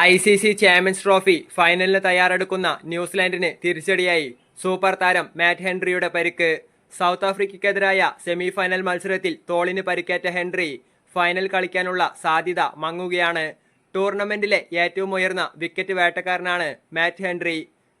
I C C champions trophy ഫൈനലിന് തയ്യാറെടുക്കുന്ന ന്യൂസിലാൻഡിന് തിരിച്ചടിയായി. Super താരം മാറ്റ് ഹെൻറിയുടെ പരിക്ക്. സൗത്ത് ആഫ്രിക്കയ്ക്കെതിരായ സെമി ഫൈനൽ മത്സരത്തിൽ തോളിന് പരിക്കേറ്റ ഹെൻറി ഫൈനൽ കളിക്കാനുള്ള സാധ്യത മങ്ങുകയാണ്. ടൂർണമെന്റിലെ ഏറ്റവും ഉയർന്ന വിക്കറ്റ് വേട്ടക്കാരനാണ് മാറ്റ് ഹെൻറി.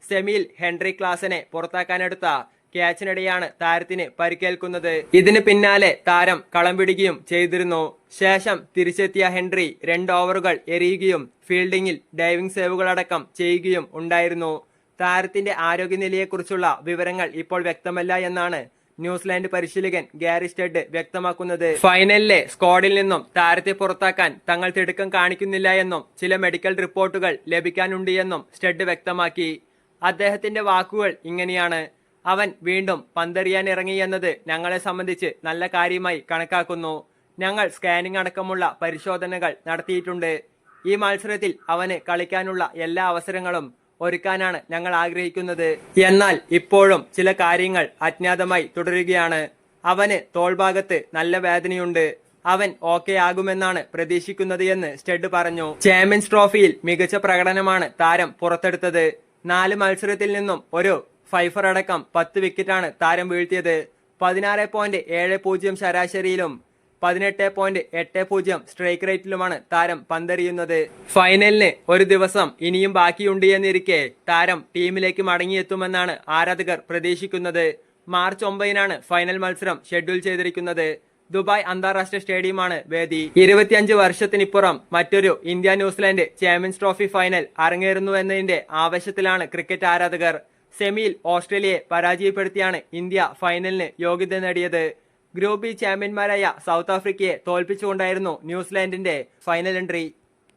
സെമിയിൽ ഹെൻറി ക്ലാസനെ പുറത്താക്കാനെടുത്ത ക്യാച്ചിനിടെയാണ് താരത്തിന് പരിക്കേൽക്കുന്നത്. ഇതിന് പിന്നാലെ താരം കളം പിടിക്കുകയും ചെയ്തിരുന്നു. ശേഷം തിരിച്ചെത്തിയ ഹെൻറി രണ്ട് ഓവറുകൾ എറിയുകയും ഫീൽഡിംഗിൽ ഡൈവിംഗ് സേവുകളടക്കം ചെയ്യുകയും ഉണ്ടായിരുന്നു. താരത്തിന്റെ ആരോഗ്യനിലയെക്കുറിച്ചുള്ള വിവരങ്ങൾ ഇപ്പോൾ വ്യക്തമല്ല എന്നാണ് ന്യൂസിലാൻഡ് പരിശീലകൻ ഗാരി സ്റ്റെഡ് വ്യക്തമാക്കുന്നത്. ഫൈനലിലെ സ്ക്വാഡിൽ നിന്നും താരത്തെ പുറത്താക്കാൻ തങ്ങൾ തിടുക്കം കാണിക്കുന്നില്ല എന്നും ചില മെഡിക്കൽ റിപ്പോർട്ടുകൾ ലഭിക്കാനുണ്ട് എന്നും സ്റ്റെഡ് വ്യക്തമാക്കി. അദ്ദേഹത്തിന്റെ വാക്കുകൾ ഇങ്ങനെയാണ്. അവൻ വീണ്ടും പന്തെറിയാൻ ഇറങ്ങി എന്നത് ഞങ്ങളെ സംബന്ധിച്ച് നല്ല കാര്യമായി കണക്കാക്കുന്നു. ഞങ്ങൾ സ്കാനിംഗ് അടക്കമുള്ള പരിശോധനകൾ നടത്തിയിട്ടുണ്ട്. ഈ മത്സരത്തിൽ അവന് കളിക്കാനുള്ള എല്ലാ അവസരങ്ങളും ഒരുക്കാനാണ് ഞങ്ങൾ ആഗ്രഹിക്കുന്നത്. എന്നാൽ ഇപ്പോഴും ചില കാര്യങ്ങൾ അജ്ഞാതമായി തുടരുകയാണ്. അവന് തോൾഭാഗത്ത് നല്ല വേദനയുണ്ട്. അവൻ ഓക്കെ ആകുമെന്നാണ് പ്രതീക്ഷിക്കുന്നത് എന്ന് സ്റ്റെഡ് പറഞ്ഞു. ചാമ്പ്യൻസ് ട്രോഫിയിൽ മികച്ച പ്രകടനമാണ് താരം പുറത്തെടുത്തത്. നാല് മത്സരത്തിൽ നിന്നും ഒരു ഫൈഫർ അടക്കം പത്ത് വിക്കറ്റാണ് താരം വീഴ്ത്തിയത്. പതിനാറ് പോയിന്റ് ഏഴ് പൂജ്യം ശരാശരിയിലും പതിനെട്ട് പോയിന്റ് എട്ട് പൂജ്യം സ്ട്രൈക്ക് റേറ്റിലുമാണ് താരം പന്തെറിയുന്നത്. ഫൈനലിന് ഒരു ദിവസം ഇനിയും ബാക്കിയുണ്ട് എന്നിരിക്കെ താരം ടീമിലേക്ക് മടങ്ങിയെത്തുമെന്നാണ് ആരാധകർ പ്രതീക്ഷിക്കുന്നത്. മാർച്ച് ഒമ്പതിനാണ് ഫൈനൽ മത്സരം ഷെഡ്യൂൾ ചെയ്തിരിക്കുന്നത്. ദുബായ് അന്താരാഷ്ട്ര സ്റ്റേഡിയമാണ് വേദി. ഇരുപത്തിയഞ്ച് വർഷത്തിനിപ്പുറം മറ്റൊരു India New Zealand Champions Trophy final അരങ്ങേറുന്നു എന്നതിന്റെ ആവശ്യത്തിലാണ് ക്രിക്കറ്റ് ആരാധകർ. സെമിയിൽ ഓസ്ട്രേലിയയെ പരാജയപ്പെടുത്തിയാണ് ഇന്ത്യ ഫൈനലിന് യോഗ്യത നേടിയത്. ഗ്രൂപ്പ് ബി ചാമ്പ്യന്മാരായ സൗത്ത് ആഫ്രിക്കയെ തോൽപ്പിച്ചുകൊണ്ടായിരുന്നു ന്യൂസിലാൻഡിന്റെ ഫൈനൽ എൻട്രി.